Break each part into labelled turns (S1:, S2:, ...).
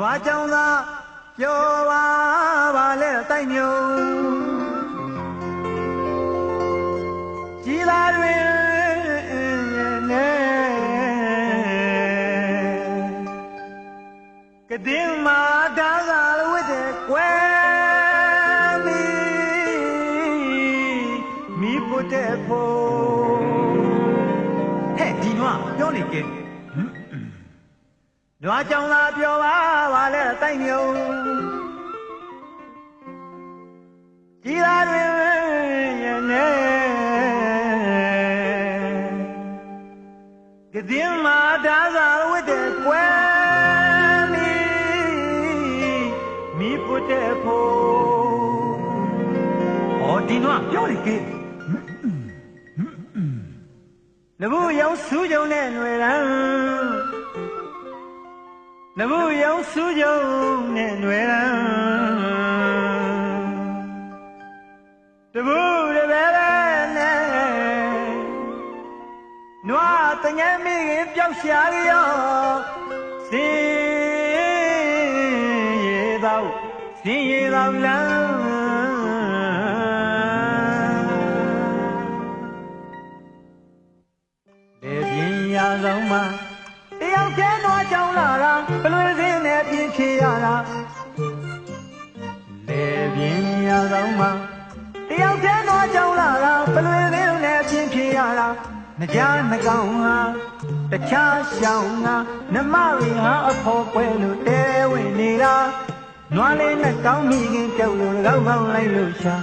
S1: နွားကြောင်သာပြောပါပါလေတိုက်မြုံကြီးလာတွင်နဲ့ကတိမာဒါသာဝတ်တဲ့ကွယ်မီမိပုတ်တဲ့ဖို့ဟဲ့ဒီနွားပြောလေကဲ နွားကြောင်လာပြောပါပါလေတိုက်မြုံကြီးလာတွင်ရနေကတိမာဒါသာဝတ်တဲ့ကွယ်မီမိပုတ်တဲ့ဖို့ဟောဒီနွားပြောလေကေလဘူးရောက်စူးကြုံနဲ့ຫນွေရန် နဘူးရောက်စူးကြုံနဲ့ຫນွေရန်တဘူးတပဲပဲနဲ့နွားတငယ်မိခင်ပျောက်ရှာကြောစင်ရေသောစင်ရေသောလမ်း င်းနဲ့ပြင်းဖြေရတာလေပြင်းရဆောင်မှာတယောက်တည်းတော့ကြောင်းလာတာဘလွေစင်းနဲ့ပြင်းဖြေရတာနှကြားနှကောင်ဟာတခြားရှောင်းငါနမရီဟာအဖို့ပွဲလို့တဲဝင်နေတာနွားလေးနဲ့ကောင်းမိခင်ကြောက်လို့ကောင်းကောင်းလိုက်လို့ရှာ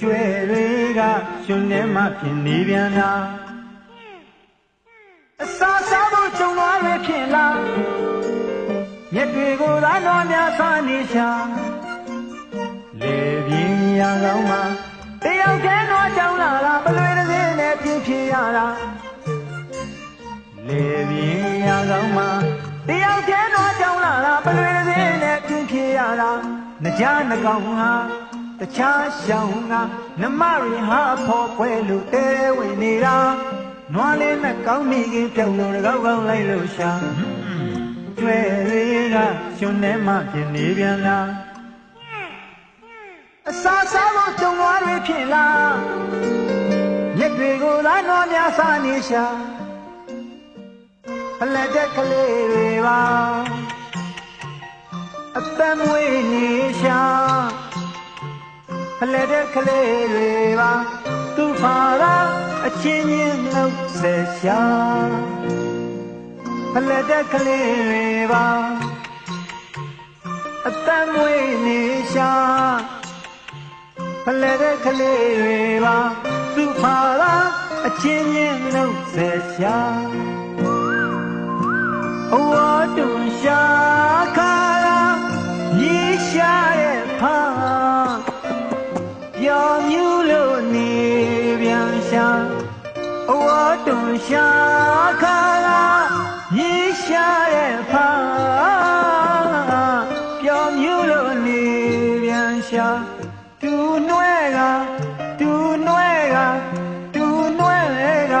S1: ကျွဲတွေကရှင်ထဲမှဖြစ်နေပြန်တာအစာစားဖို့ကြုံသွားရဖြစ်လား မြက်တွေကိုသာတော်များစားနေရှာလေပြင်းရကောင်းမှာတယောက်တည်းတော့ကြောင်းလာလားပလွေတစ်စင်းနဲ့ပြင်းဖြေရတာလေပြင်းရကောင်းမှာတယောက်တည်းတော့ကြောင်းလာလားပလွေတစ်စင်းနဲ့ပြင်းဖြေရတာနှကြားနှကောင်ဟာတခြားရှောင်းကနမရီဟာဖို့ပွဲလို့တဲဝင်နေတာနွားလေးနဲ့ကောင်းမိခင်ပြောင်းလို့ကောက်ကောင်းလိုက်လို့ရှာ ကျွဲလေးကရှင်ထဲမှပြင်နေပြန်လားအစာစားဖို့ကြုံသွားတွေဖြစ်လားမြက်တွေကိုသာတော့များစားနေရှာဖလက်တဲ့ကလေးတွေပါအသက်မွေးနေရှာဖလက်တဲ့ကလေးတွေပါသူဖာရာအချင်းချင်းနှုတ်ဆက်ရှာဖ လက်တဲ့ကလေးတွေပါအသက်မွေးနေရှာဖလက်တဲ့ကလေးတွေပါသူဖာရာအချင်းချင်းနှုတ်ဆက်ရှာအဝတုံရှာခါရာညီရှာရဲ့ဖာပြောင်းမြူလို့နေပြန်ရှာအဝတုံရှာခါလာ မြေရှာတဲ့ဖာပြောင်းမြူလို့နေပြန်ရှာသူနှွဲကသူနှွဲကသူနှွဲက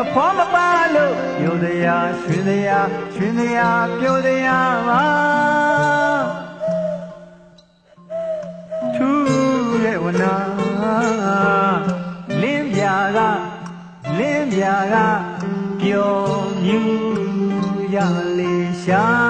S1: အဖေါ်မပါလို့ပြိုတရားရွှင်တရားရွှင်တရားပြိုတရားပါထူးတဲ့ဝနာလင်းပြာကလင်းပြာကပျော်မြူ ရလေရှာ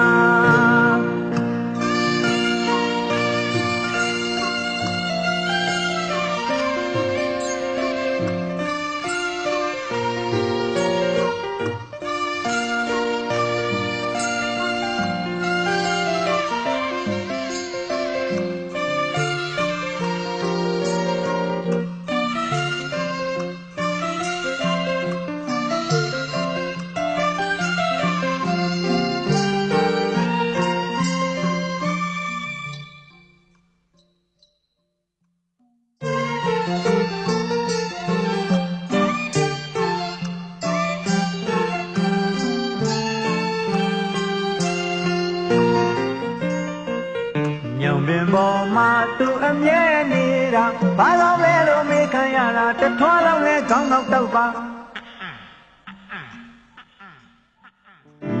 S1: ပင်ပေါ်မှာသူအမြဲနေတာဘာလို့လဲလို့မေးခံရတာတထွားလောက်လဲခေါင်းတော့တောက်ပါ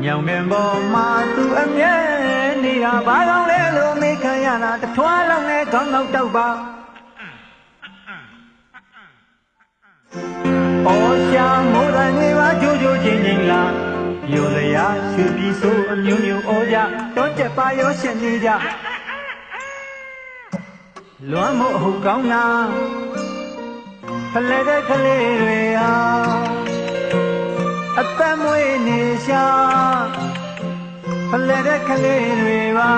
S1: ညညောင်ပင်ပေါ်မှာသူအမြဲနေတာဘာကြောင့်လဲလို့မေးခံရတာတထွားလုံးနဲ့ခေါင်းတော့တောက်ပါအော်ရှာမိုးရနေပါကြိုးကြိုးချင်းချင်းလာရိုလျာရွှေပြည်ဆိုအမျိုးမျိုးဩကြတောကျက်ပါရောရှင်နေကြ လွမ်းမို့အဟုတ်ကောင်းတာဖလဲတဲ့ကလေးတွေဟာအသက်မွေးနေရှာဖလဲတဲ့ကလေးတွေပါ